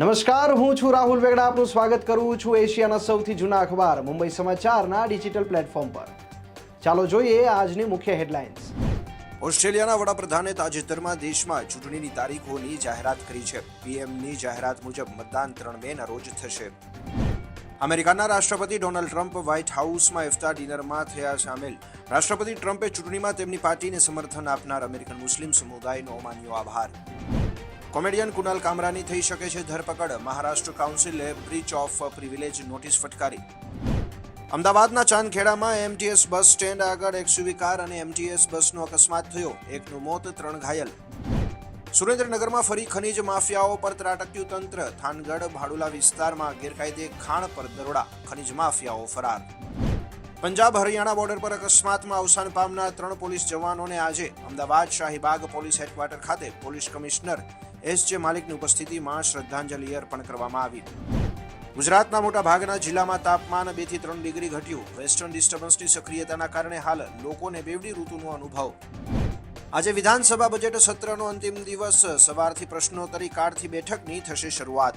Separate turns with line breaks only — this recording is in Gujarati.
નમસ્કાર, હું છું રાહુલ વેગડા. આપનું સ્વાગત કરું છું એશિયાના સૌથી જૂના અખબાર, મુંબઈ સમાચારના ડિજિટલ પ્લેટફોર્મ પર. ચાલો જોઈએ આજની મુખ્ય હેડલાઇન્સ.
ઓસ્ટ્રેલિયાના વડાપ્રધાને તાજેતરમાં દેશમાં ચૂંટણીની તારીખોની જાહેરાત કરી છે. પીએમની જાહેરાત મુજબ મતદાન ત્રણ મેના રોજ થશે. અમેરિકાના રાષ્ટ્રપતિ ડોનાલ્ડ ટ્રમ્પ વ્હાઇટ હાઉસમાં ઇફતાર ડિનરમાં થયા સામેલ. રાષ્ટ્રપતિ ટ્રમ્પે ચૂંટણીમાં તેમની પાર્ટીને સમર્થન આપનાર અમેરિકન મુસ્લિમ સમુદાયનો માન્યો આભાર. કોમેડિયન કુનાલ કામરાની થઈ શકે છે ધરપકડ. મહારાષ્ટ્ર કાઉન્સિલે બ્રીચ ઓફ પ્રિવિલેજ નોટિસ ફટકારી. અમદાવાદના ચાંદખેડામાં એમટીએસ બસ સ્ટેન્ડ આગળ એક્સયુવી કાર અને એમટીએસ બસનો અકસ્માત થયો. એકનું મોત, ત્રણ ઘાયલ. સુરેન્દ્રનગરમાં ફરી ખનીજ માફિયાઓ પર ત્રાટક્યું તંત્ર. થાનગઢ ભાડુલા વિસ્તારમાં ગેરકાયદે ખાણ પર દરોડા. ખનીજ માફિયાઓ ફરાર. પંજાબ હરિયાણા બોર્ડર પર અકસ્માતમાં અવસાન પામનાર ત્રણ પોલીસ જવાનોને આજે અમદાવાદ શાહીબાગ પોલીસ હેડક્વાર્ટર ખાતે પોલીસ કમિશનર એસ જે માલિકની ઉપસ્થિતિમાં શ્રદ્ધાંજલિ અર્પણ કરવામાં આવી. ગુજરાતના મોટા ભાગના જિલ્લામાં તાપમાન બેથી ત્રણ ડિગ્રી ઘટ્યું. વેસ્ટર્ન ડિસ્ટર્બન્સની સક્રિયતાના કારણે હાલ લોકોને બેવડી ઋતુનો અનુભવ. આજે વિધાનસભા બજેટ સત્રનો અંતિમ દિવસ. સવારથી પ્રશ્નોત્તરી કાળથી બેઠકની થશે શરૂઆત.